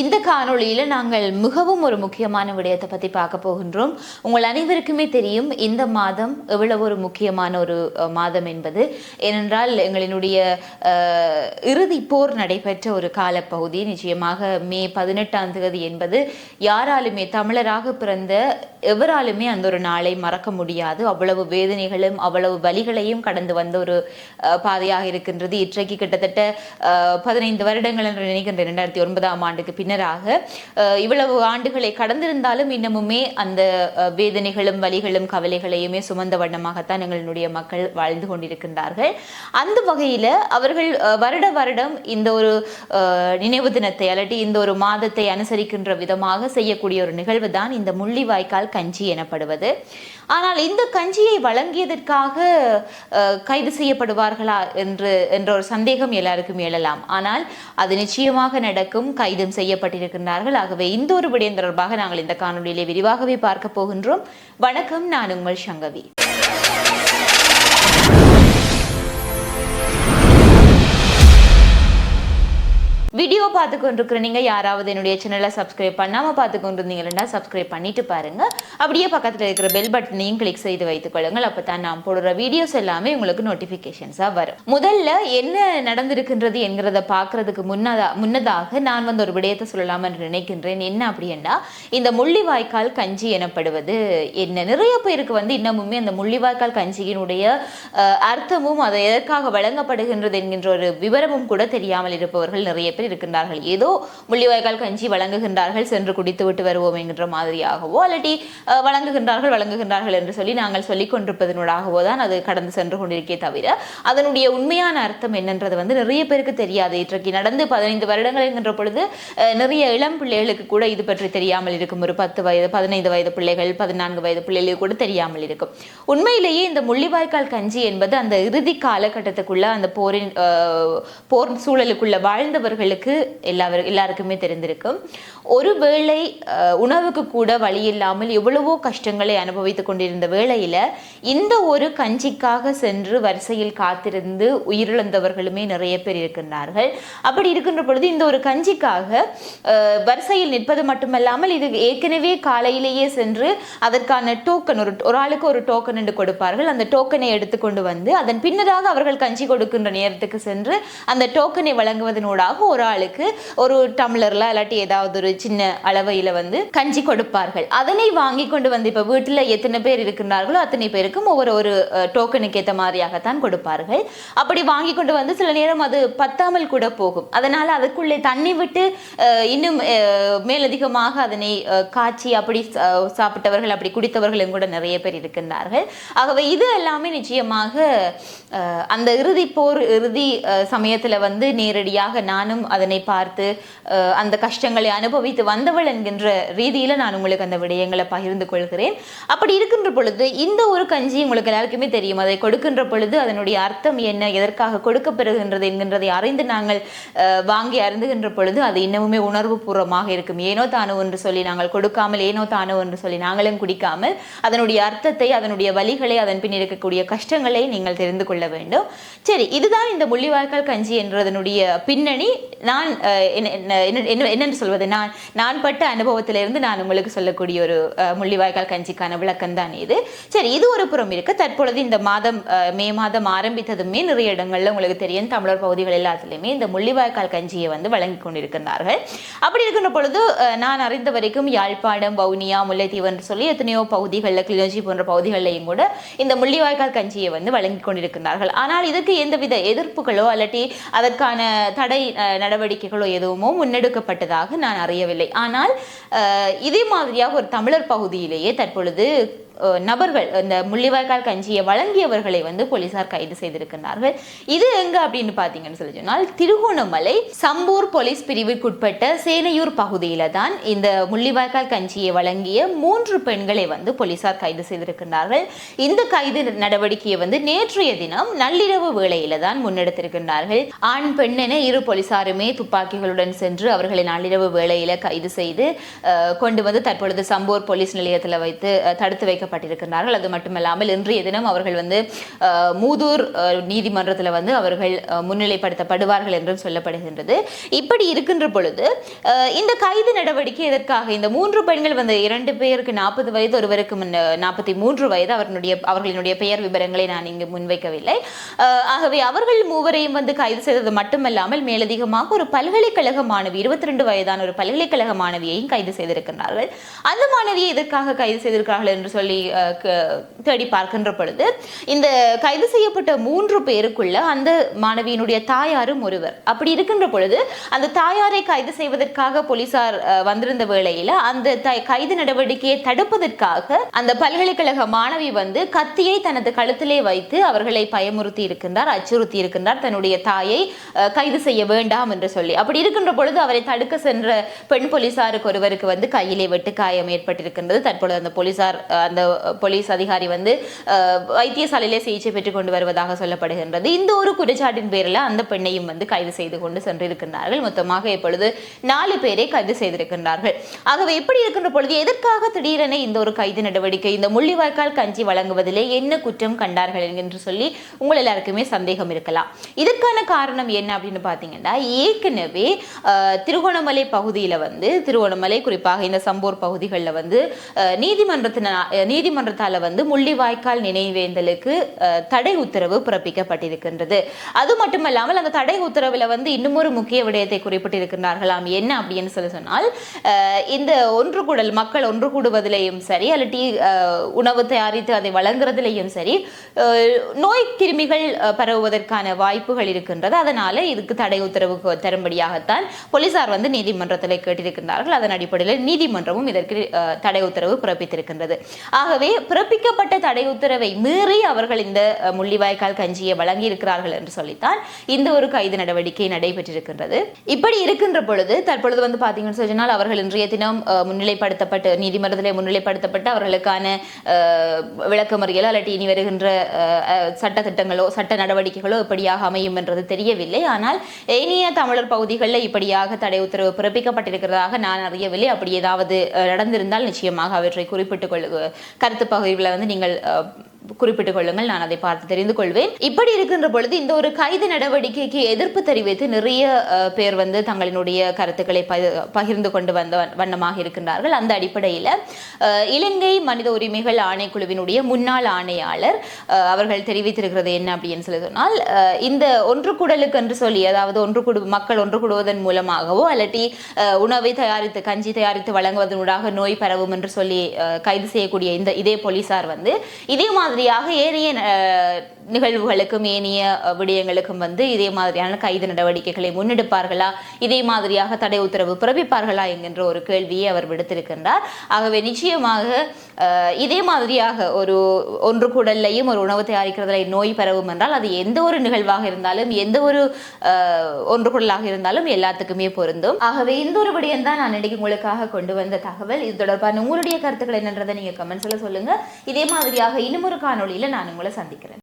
இந்த காணொளியில் நாங்கள் மிகவும் ஒரு முக்கியமான விடயத்தை பற்றி பார்க்க போகின்றோம். உங்கள் அனைவருக்குமே தெரியும் இந்த மாதம் எவ்வளவு ஒரு முக்கியமான ஒரு மாதம் என்பது. ஏனென்றால் எங்களினுடைய இறுதி போர் நடைபெற்ற ஒரு காலப்பகுதி. நிச்சயமாக மே பதினெட்டாம் தேதி என்பது யாராலுமே தமிழராக பிறந்த எவராலுமே அந்த ஒரு நாளை மறக்க முடியாது. அவ்வளவு வேதனைகளும் அவ்வளவு வலிகளையும் கடந்து வந்த ஒரு பாதையாக இருக்கின்றது. இன்றைக்கு கிட்டத்தட்ட பதினைந்து வருடங்கள் என்று நினைக்கின்ற ரெண்டாயிரத்தி ஒன்பதாம் ஆண்டுக்கு பின்னராக இவ்வளவு ஆண்டுகளை கடந்திருந்தாலும் இன்னமுமே அந்த வேதனைகளும் வலிகளும் கவலைகளையுமே சுமந்த வண்ணமாகத்தான் எங்களுடைய மக்கள் வாழ்ந்து கொண்டிருக்கின்றார்கள். அந்த வகையில் அவர்கள் வருட வருடம் இந்த ஒரு நினைவு தினத்தை அல்லது இந்த ஒரு மாதத்தை அனுசரிக்கின்ற விதமாக செய்யக்கூடிய ஒரு நிகழ்வு தான் இந்த முள்ளிவாய்க்கால் கஞ்சி எனப்படுவது. ஆனால் இந்த கஞ்சியை வழங்கியதற்காக கைது செய்யப்படுவார்களா என்று என்ற ஒரு சந்தேகம் எல்லாருக்கும் எழலாம். ஆனால் அது நிச்சயமாக நடக்கும். கைதும் செய்யப்பட்டிருக்கின்றார்கள். ஆகவே இந்த ஒரு விடயம் தொடர்பாக நாங்கள் இந்த காணொலியிலே விரிவாகவே பார்க்க போகின்றோம். வணக்கம் நான் உங்கள் சங்கவி. வீடியோ பார்த்து கொண்டிருக்கிற நீங்கள் யாராவது என்னுடைய சேனலை சப்ஸ்கிரைப் பண்ணாமல் பார்த்து கொண்டிருந்தீங்கன்னா சப்ஸ்கிரைப் பண்ணிட்டு பாருங்கள் அப்படியே பக்கத்தில் இருக்கிற பெல் பட்டனையும் கிளிக் செய்து வைத்துக் கொள்ளுங்கள். அப்போ தான் நான் போடுற வீடியோஸ் எல்லாமே உங்களுக்கு நோட்டிஃபிகேஷன்ஸாக வரும். முதல்ல என்ன நடந்திருக்கின்றது என்கிறத பார்க்கறதுக்கு முன்னதா முன்னதாக நான் வந்து ஒரு விடயத்தை சொல்லலாம் என்று நினைக்கின்றேன். என்ன அப்படின்னா இந்த முள்ளிவாய்க்கால் கஞ்சி எனப்படுவது என்ன? நிறைய பேருக்கு வந்து இன்னமுமே அந்த முள்ளிவாய்க்கால் கஞ்சியினுடைய அர்த்தமும் அது எதற்காக வழங்கப்படுகின்றது என்கின்ற ஒரு விவரமும் கூட தெரியாமல் இருப்பவர்கள் நிறைய பேர் இருக்கின்றார்கள் ஏதோ முள்ளிவாய்க்கால் கஞ்சி வழங்குகின்றார்கள் சென்று குடித்து விட்டு வருவோம் என்கின்ற மாதிரியாகவோ அல்லட்டி வழங்குகின்றார்கள் வழங்குகின்றார்கள் என்று சொல்லி நாங்கள் சொல்லிக் கொண்டிருப்பதனூடாகவோ தான் அது கடந்து சென்று கொண்டிருக்கே தவிர அதனுடைய உண்மையான அர்த்தம் என்னன்றது வந்து நிறைய பேருக்கு தெரியாது. இன்றைக்கு நடந்து பதினைந்து வருடங்கள் என்கின்ற பொழுது நிறைய இளம் பிள்ளைகளுக்கு கூட இது பற்றி தெரியாமல் இருக்கும். ஒரு பத்து வயது பதினைந்து வயது பிள்ளைகள் பதினான்கு வயது பிள்ளைகளுக்கு கூட தெரியாமல் இருக்கும். உண்மையிலேயே இந்த முள்ளிவாய்க்கால் கஞ்சி என்பது அந்த இறுதி காலகட்டத்துக்குள்ள அந்த போரின் போர் சூழலுக்குள்ள வாழ்ந்தவர்களுக்கு எல்லாரும் எல்லாருக்குமே தெரிந்திருக்கும் ஒருவேளை வேளை உணவுக்கு கூட வழி இல்லாமல் எவ்வளவோ கஷ்டங்களை அனுபவித்துக் கொண்டிருந்த வேளையில இந்த ஒரு கஞ்சிக்காக சென்று வரிசையில் காத்திருந்து உயிரிழந்தவர்களுமே நிறைய பேர் இருக்கின்றார்கள். அப்படி இருக்கின்ற பொழுது இந்த ஒரு கஞ்சிக்காக வரிசையில் நிற்பது மட்டுமல்லாமல் இது ஏற்கனவே காலையிலேயே சென்று அதற்கான டோக்கன் ஒரு ஒரு ஆளுக்கு ஒரு டோக்கன் என்று கொடுப்பார்கள். அந்த டோக்கனை எடுத்துக்கொண்டு வந்து அதன் பின்னராக அவர்கள் கஞ்சி கொடுக்கின்ற நேரத்துக்கு சென்று அந்த டோக்கனை வழங்குவதனூடாக ஒரு ஆளுக்கு ஒரு டம்ளர்ல இல்லாட்டி ஏதாவது ஒரு சின்ன அளவையில வந்து கஞ்சி கொடுப்பார்கள். அதனை வாங்கி கொண்டு வந்து இப்ப வீட்டுல எத்தனை பேர் இருக்கின்றார்களோ அத்தனை பேருக்கும் ஒவ்வொரு ஒரு டோக்கனுக்கு ஏற்ற மாதிரியாகத்தான் கொடுப்பார்கள். அப்படி வாங்கி கொண்டு வந்து சில நேரம் அது பத்தாமல் கூட போகும். அதனால அதுக்குள்ளே தண்ணி விட்டு இன்னும் மேலதிகமாக அதனை காய்ச்சி அப்படி சாப்பிட்டவர்கள் அப்படி குடித்தவர்களும் கூட நிறைய பேர் இருக்கின்றார்கள். ஆகவே இது எல்லாமே நிச்சயமாக அந்த இறுதி போர் இறுதி சமயத்தில் வந்து நேரடியாக நானும் அதனை பார்த்து அந்த கஷ்டங்களை அனுபவித்து வந்தவள் என்கின்ற ரீதியில் நான் உங்களுக்கு அந்த விடயங்களை பகிர்ந்து கொள்கிறேன். அப்படி இருக்கின்ற பொழுது இந்த ஒரு கஞ்சி உங்களுக்கு எல்லாருக்குமே தெரியும். அதை கொடுக்கின்ற பொழுது அதனுடைய அர்த்தம் என்ன எதற்காக கொடுக்கப்பெறுகின்றது என்கின்றதை அறிந்து நாங்கள் வாங்கி அருந்துகின்ற பொழுது அது இன்னமுமே உணர்வு பூர்வமாக இருக்கும். ஏனோ தானோ என்று சொல்லி நாங்கள் கொடுக்காமல் ஏனோ தானோ என்று சொல்லி நாங்களும் குடிக்காமல் அதனுடைய அர்த்தத்தை அதனுடைய வழிகளை அதன் பின் இருக்கக்கூடிய கஷ்டங்களை நீங்கள் தெரிந்து கொள்ள வேண்டும். சரி இதுதான் இந்த முள்ளிவாய்க்கால் கஞ்சி என்றதனுடைய பின்னணி. நான் என்ன- என்ன- என்ன- என்னென்று சொல்வது? நான் நான் பட்ட அனுபவத்திலிருந்து நான் உங்களுக்கு சொல்லக்கூடிய ஒரு முள்ளிவாய்க்கால் கஞ்சிக்கான விளக்கம் தான் இது. சரி இது ஒரு புறம் இருக்கு. தற்பொழுது இந்த மாதம் மே மாதம் ஆரம்பித்ததுமே நிறைய இடங்கள்ல உங்களுக்கு தெரியும். தமிழர் பகுதிகள் எல்லாத்துலேயுமே இந்த முள்ளிவாய்க்கால் கஞ்சியை வந்து வழங்கி கொண்டிருக்கின்றார்கள். அப்படி இருக்கின்ற பொழுது நான் அறிந்த வரைக்கும் யாழ்ப்பாணம் வவுனியா முல்லைத்தீவு என்று சொல்லி எத்தனையோ பகுதிகளில் கிளிநொச்சி போன்ற பகுதிகளிலையும் கூட இந்த முள்ளிவாய்க்கால் கஞ்சியை வந்து வழங்கி கொண்டிருக்கிறார்கள் ஆனால் இதற்கு எந்தவித எதிர்ப்புகளோ அல்லட்டி அதற்கான தடை நடவடிக்கைகளோ எதுவுமோ முன்னெடுக்கப்பட்டதாக நான் அறியவில்லை. ஆனால் இதே மாதிரியாக ஒரு தமிழர் பகுதியிலேயே தற்பொழுது நபர்கள் இந்த முள்ளிவாய்க்கால் கஞ்சியை வழங்கியவர்களை வந்து போலீசார் கைது செய்திருக்கிறார்கள் இது எங்க அப்படின்னு பார்த்தீங்கன்னு சொல்லி சொன்னால் திருகோணமலை சம்பூர் போலீஸ் பிரிவிற்குட்பட்ட சேனையூர் பகுதியில தான் இந்த முள்ளிவாய்க்கால் கஞ்சியை வழங்கிய மூன்று பெண்களை வந்து போலீசார் கைது செய்திருக்கிறார்கள் இந்த கைது நடவடிக்கையை வந்து நேற்றைய தினம் நள்ளிரவு வேளையில தான் முன்னெடுத்திருக்கின்றார்கள். ஆண் பெண் என இரு போலீசாருமே துப்பாக்கிகளுடன் சென்று அவர்களை நள்ளிரவு வேளையில கைது செய்து கொண்டு வந்து தற்பொழுது சம்பூர் போலீஸ் நிலையத்தில் வைத்து தடுத்து வைக்க வைக்கப்பட்டிருக்கிறார்கள் அது மட்டுமல்லாமல் இன்றைய தினம் அவர்கள் வந்து மூதூர் நீதிமன்றத்தில் வந்து அவர்கள் முன்னிலைப்படுத்தப்படுவார்கள் என்றும் சொல்லப்படுகின்றது. இப்படி இருக்கின்ற பொழுது இந்த கைது நடவடிக்கை எதற்காக? இந்த மூன்று பெண்கள் வந்து இரண்டு பேருக்கு நாற்பது வயது ஒருவருக்கு நாற்பத்தி மூன்று வயது அவர்களுடைய அவர்களினுடைய பெயர் விவரங்களை நான் இங்கு முன்வைக்கவில்லை. ஆகவே அவர்கள் மூவரையும் வந்து கைது செய்தது மட்டுமல்லாமல் மேலதிகமாக ஒரு பல்கலைக்கழக மாணவி இருபத்தி ரெண்டு வயதான ஒரு பல்கலைக்கழக மாணவியையும் கைது செய்திருக்கிறார்கள் அந்த மாணவியை இதற்காக கைது செய்திருக்கிறார்கள் என்று சொல்லி அஹ், தேடி பார்க்கின்ற பொழுது இந்த கைது செய்யப்பட்ட மூன்று பேருக்குள்ள அந்த மாணவியினுடைய தாயாரும் ஒருவர். அப்படி இருக்கின்ற பொழுது அந்த தாயாரை கைது செய்வதற்காக போலீசார் வந்திருந்த வேளையில அந்த கைது நடவடிக்கையை தடுப்பதற்காக அந்த பல்கலைக்கழக மாணவி வந்து கத்தியை தனது கழுத்திலே வைத்து அவர்களை பயமுறுத்தி இருக்கின்றார் அச்சுறுத்தி இருக்கின்றார் தன்னுடைய தாயை கைது செய்ய வேண்டாம் என்று சொல்லி. அப்படி இருக்கின்ற பொழுது அவரை தடுக்க சென்ற பெண் போலீசாருக்கு ஒருவருக்கு வந்து கையிலே வெட்டு காயம் ஏற்பட்டிருக்கின்றது. தற்பொழுது அந்த போலீசார் அந்த அந்த போலீஸ் அதிகாரி வந்து வைத்தியசாலையிலே சிகிச்சை பெற்றுக் கொண்டு வருவதாக சொல்லப்படுகின்றது. இந்த ஒரு குற்றச்சாட்டின் பேரில் அந்த பெண்ணையும் வந்து கைது செய்து கொண்டு சென்றிருக்கின்றார்கள். மொத்தமாக இப்பொழுது நாலு பேரை கைது செய்திருக்கின்றார்கள். ஆகவே எப்படி இருக்கின்ற பொழுது எதற்காக திடீரென இந்த ஒரு கைது நடவடிக்கை இந்த முள்ளிவாய்க்கால் கஞ்சி வழங்குவதிலே என்ன குற்றம் கண்டார்கள் என்று சொல்லி உங்கள் எல்லாருக்குமே சந்தேகம் இருக்கலாம். இதற்கான காரணம் என்ன அப்படின்னு பார்த்தீங்கன்னா ஏற்கனவே திருகோணமலை பகுதியில் வந்து திருகோணமலை குறிப்பாக இந்த சம்பூர் பகுதிகளில் வந்து நீதிமன்றத்தின நீதிமன்றத்தால் வந்து முள்ளிவாய்க்கால் நினைவேந்தலுக்கு தடை உத்தரவு பிறப்பிக்கப்பட்டிருக்கின்றது. அது மட்டுமல்லாமல் அந்த தடை உத்தரவில் வந்து இன்னும் ஒரு முக்கிய விடயத்தை குறிப்பிட்டிருக்கிறார்களாம் என்ன அப்படின்னு சொல்லி சொன்னால் இந்த ஒன்று கூடல் மக்கள் ஒன்று கூடுவதிலேயும் சரி அல்லட்டி உணவு தயாரித்து அதை வழங்குறதிலேயும் சரி நோய் கிருமிகள் பரவுவதற்கான வாய்ப்புகள் இருக்கின்றது. அதனால இதுக்கு தடை உத்தரவு தரும்படியாகத்தான் போலீசார் வந்து நீதிமன்றத்தில் கேட்டிருக்கின்றார்கள். அதன் அடிப்படையில் நீதிமன்றமும் இதற்கு தடை உத்தரவு பிறப்பித்திருக்கின்றது. ஆகவே பிறப்பிக்கப்பட்ட தடை உத்தரவை மீறி அவர்கள் இந்த முள்ளிவாய்க்கால் கஞ்சியை வழங்கி இருக்கிறார்கள் என்று சொல்லித்தான் இந்த ஒரு கைது நடவடிக்கை நடைபெற்றிருக்கின்றது. இப்படி இருக்கின்ற பொழுது தற்பொழுது வந்து பார்த்தீங்கன்னு சொன்னால் அவர்கள் இன்றைய தினம் முன்னிலைப்படுத்தப்பட்டு நீதிமன்றத்திலே முன்னிலைப்படுத்தப்பட்டு அவர்களுக்கான அஹ், விளக்கமறியலோ அல்லது இனி வருகின்ற சட்ட திட்டங்களோ சட்ட நடவடிக்கைகளோ இப்படியாக அமையும் என்றது தெரியவில்லை. ஆனால் ஏனைய தமிழர் பகுதிகளில் இப்படியாக தடை உத்தரவு பிறப்பிக்கப்பட்டிருக்கிறதாக நான் அறியவில்லை. அப்படி ஏதாவது நடந்திருந்தால் நிச்சயமாக அவற்றை குறிப்பிட்டுக் கொள்ள கருத்து பகுதியில் வந்து நீங்கள் அஹ், குறிப்பிட்டுக் கொள்ளுங்கள் நான் அதை பார்த்து தெரிந்து கொள்வேன். இப்படி இருக்கின்ற பொழுது இந்த ஒரு கைது நடவடிக்கைக்கு எதிர்ப்பு தெரிவித்து நிறைய பேர் வந்து தங்களினுடைய கருத்துக்களை பகிர்ந்து கொண்டு வந்த வண்ணமாக இருக்கின்றார்கள். அந்த அடிப்படையில் இலங்கை மனித உரிமைகள் ஆணைக்குழுவினுடைய முன்னாள் ஆணையாளர் அவர்கள் தெரிவித்திருக்கிறது என்ன அப்படின்னு சொல்லி சொன்னால் இந்த ஒன்று கூடலுக்கு என்று சொல்லி அதாவது ஒன்று குடு மக்கள் ஒன்று கூடுவதன் மூலமாகவோ அல்லட்டி உணவை தயாரித்து கஞ்சி தயாரித்து வழங்குவதனூடாக நோய் பரவும் என்று சொல்லி கைது செய்யக்கூடிய இந்த இதே போலீசார் வந்து இதே மாதிரியாக ஏனைய நிகழ்வுகளுக்கும் ஏனைய விடயங்களுக்கும் வந்து இதே மாதிரியான கைது நடவடிக்கைகளை முன்னெடுப்பார்களா? இதே மாதிரியாக தடை உத்தரவு பிறப்பிப்பார்களா? என்கின்ற ஒரு கேள்வியை அவர் விடுத்திருக்கின்றார். ஆகவே நிச்சயமாக இதே மாதிரியாக ஒரு ஒன்று கூடல்லையும் ஒரு உணவு தயாரிக்கிறதுல நோய் பரவும் என்றால் அது எந்த ஒரு நிகழ்வாக இருந்தாலும் எந்த ஒரு ஒன்று கூடலாக இருந்தாலும் எல்லாத்துக்குமே பொருந்தும். ஆகவே இந்த ஒரு விடயம் தான் நான் இன்னைக்கு உங்களுக்காக கொண்டு வந்த தகவல். இது தொடர்பான உங்களுடைய கருத்துக்கள் என்னன்றதை நீங்கள் கமெண்ட்ஸில் சொல்லுங்கள் இதே மாதிரியாக இன்னும் ஒரு காணொளியில நான் உங்களை சந்திக்கிறேன்.